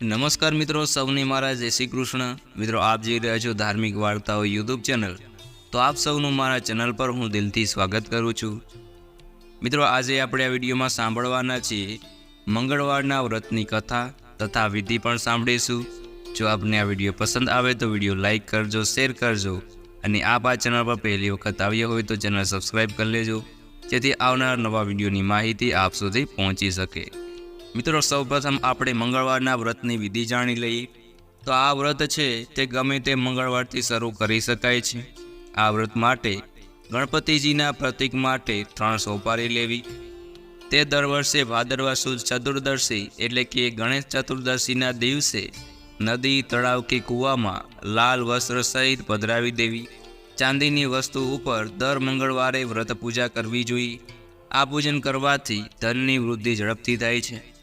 નમસ્કાર મિત્રો, સૌને મારા જય શ્રી કૃષ્ણ. મિત્રો, આપ જોઈ રહ્યા છો ધાર્મિક વાર્તાઓ યુટ્યુબ ચેનલ. તો આપ સૌનું મારા ચેનલ પર હું દિલથી સ્વાગત કરું છું. મિત્રો, આજે આપણે આ વિડીયોમાં સાંભળવાના છીએ મંગળવારના વ્રતની કથા તથા વિધિ પણ સાંભળીશું. જો આપને આ વીડિયો પસંદ આવે તો વીડિયો લાઇક કરજો, શેર કરજો અને આપ આ ચેનલ પર પહેલી વખત આવ્યા હોય તો ચેનલ સબસ્ક્રાઈબ કરી લેજો. જેથી આવનાર નવા વિડીયોની માહિતી આપ સુધી પહોંચી શકે. મિત્રો, સૌપ્રથમ આપણે મંગળવારના વ્રતની વિધિ જાણી લઈએ. તો આ વ્રત છે તે ગમે તે મંગળવારથી શરૂ કરી શકાય છે. આ વ્રત માટે ગણપતિજીના પ્રતીક માટે ત્રણ સોપારી લેવી. તે દર વર્ષે ભાદરવા સુદ ચતુર્દશી એટલે કે ગણેશ ચતુર્દશીના દિવસે નદી, તળાવ કે કૂવામાં લાલ વસ્ત્ર સહિત પધરાવી દેવી. ચાંદીની વસ્તુ ઉપર દર મંગળવારે વ્રત પૂજા કરવી જોઈએ. આ પૂજન કરવાથી ધનની વૃદ્ધિ ઝડપથી થાય છે.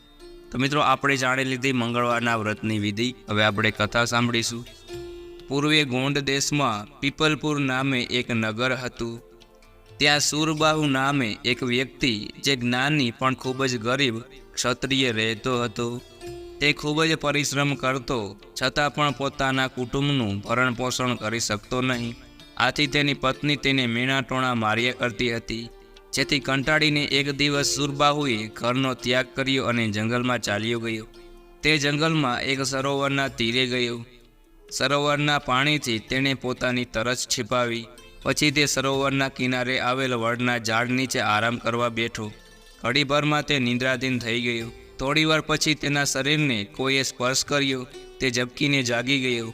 તો મિત્રો, આપણે જાણી લીધી મંગળવારના વ્રતની વિધિ. હવે આપણે કથા સાંભળીશું. પૂર્વે ગોંડ દેશમાં પીપલપુર નામે એક નગર હતું. ત્યાં સુરબાહુ નામે એક વ્યક્તિ જે જ્ઞાની પણ ખૂબ જ ગરીબ, ક્ષત્રિય રહેતો હતો. તે ખૂબ જ પરિશ્રમ કરતો, છતાં પણ પોતાના કુટુંબનું ભરણપોષણ કરી શકતો નહીં. આથી તેની પત્ની તેને મીણાટોણા માર્યા કરતી હતી. જેથી કંટાળીને એક દિવસ સુરબાહુએ ઘરનો ત્યાગ કર્યો અને જંગલમાં ચાલ્યો ગયો. તે જંગલમાં એક સરોવરના તીરે ગયો. સરોવરના પાણીથી તેણે પોતાની તરસ છિપાવી. પછી તે સરોવરના કિનારે આવેલ વડના ઝાડ નીચે આરામ કરવા બેઠો. ઘડીભરમાં તે નિંદ્રાધીન થઈ ગયો. થોડીવાર પછી તેના શરીરને કોઈએ સ્પર્શ કર્યો. તે ઝબકીને જાગી ગયો.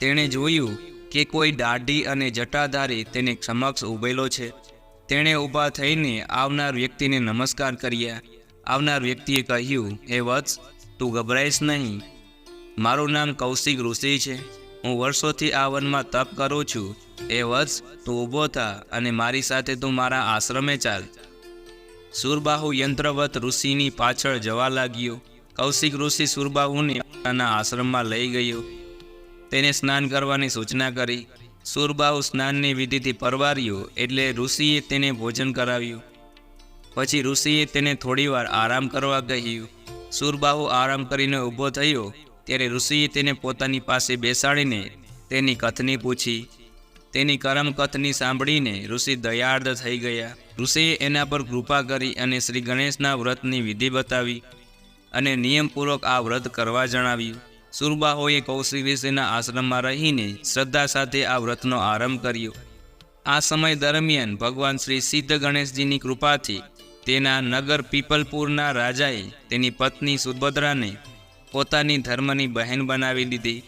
તેણે જોયું કે કોઈ દાઢી અને જટાધારી તેની સમક્ષ ઊભેલો છે. તેણે ઊભા થઈને આવનાર વ્યક્તિને નમસ્કાર કર્યા. આવનાર વ્યક્તિએ કહ્યું, હે વત્સ, તું ગભરાઈશ નહીં. મારું નામ કૌશિક ઋષિ છે. હું વર્ષોથી આ વનમાં તપ કરું છું. એ વત્સ, તું ઊભો થા અને મારી સાથે તું મારા આશ્રમે ચાલ. સુરબાહુ યંત્રવત ઋષિની પાછળ જવા લાગ્યો. કૌશિક ઋષિ સુરબાહુને પોતાના આશ્રમમાં લઈ ગયો. તેને સ્નાન કરવાની સૂચના કરી. સુરબાહુ સ્નાનની વિધિથી પરવાર્યો એટલે ઋષિએ તેને ભોજન કરાવ્યું. પછી ઋષિએ તેને થોડીવાર આરામ કરવા કહ્યું. સુરબાહુ આરામ કરીને ઊભો થયો ત્યારે ઋષિએ તેને પોતાની પાસે બેસાડીને તેની કથની પૂછી. તેની કરમ કથની સાંભળીને ઋષિ દયાર્દ થઈ ગયા. ઋષિએ એના પર કૃપા કરી અને શ્રી ગણેશના વ્રતની વિધિ બતાવી અને નિયમપૂર્વક આ વ્રત કરવા જણાવ્યું. સુરબાહોએ કૌશિક ઋષિના આશ્રમમાં રહીને શ્રદ્ધા સાથે આ વ્રતનો આરંભ કર્યો. આ સમય દરમિયાન ભગવાન શ્રી સિદ્ધ ગણેશજીની કૃપાથી તેના નગર પીપલપુરના રાજાએ તેની પત્ની સુભદ્રાને પોતાની ધર્મની બહેન બનાવી દીધી.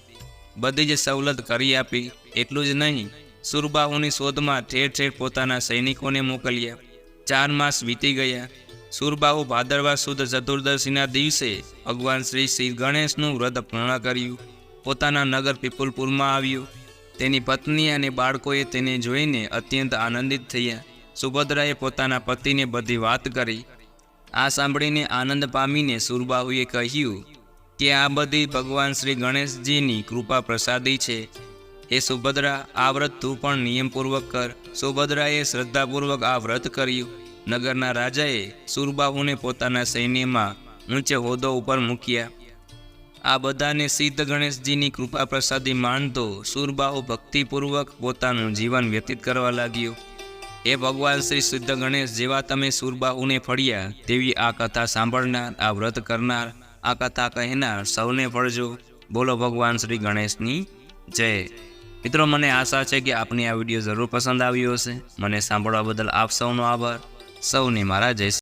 બધી જ સવલત કરી આપી, એટલું જ નહીં સુરબાહુની શોધમાં ઠેર ઠેર પોતાના સૈનિકોને મોકલ્યા. ચાર માસ વીતી ગયા. સુરબાહુ ભાદરવા સુદ ચતુર્દશીના દિવસે ભગવાન શ્રી શ્રી ગણેશનું વ્રત પૂર્ણ કર્યું. પોતાના નગર પીપુલપુરમાં આવ્યું. તેની પત્ની અને બાળકોએ તેને જોઈને અત્યંત આનંદિત થયા. સુભદ્રાએ પોતાના પતિને બધી વાત કરી. આ સાંભળીને આનંદ પામીને સુરબાહુએ કહ્યું કે આ બધી ભગવાન શ્રી ગણેશજીની કૃપા પ્રસાદી છે. હે સુભદ્રા, આ વ્રત તું પણ નિયમપૂર્વક કર. સુભદ્રાએ શ્રદ્ધાપૂર્વક આ વ્રત કર્યું. નગરના રાજાએ સુરબાહુને પોતાના સૈન્યમાં ઊંચે હોદ્દો ઉપર મૂક્યા. આ બધાને સિદ્ધ ગણેશજીની કૃપા પ્રસાદી માનતો સુરબાહુ ભક્તિપૂર્વક પોતાનું જીવન વ્યતીત કરવા લાગ્યો. એ ભગવાન શ્રી સિદ્ધ ગણેશ, જેવા તમે સુરબાહુને ફળ્યા, તેવી આ કથા સાંભળનાર, આ વ્રત કરનાર, આ કથા કહેનાર સૌને ફળજો. બોલો ભગવાન શ્રી ગણેશની જય. મિત્રો, મને આશા છે કે આપની આ વીડિયો જરૂર પસંદ આવ્યો હશે. મને સાંભળવા બદલ આપ સૌનો આભાર. સૌને મારા જય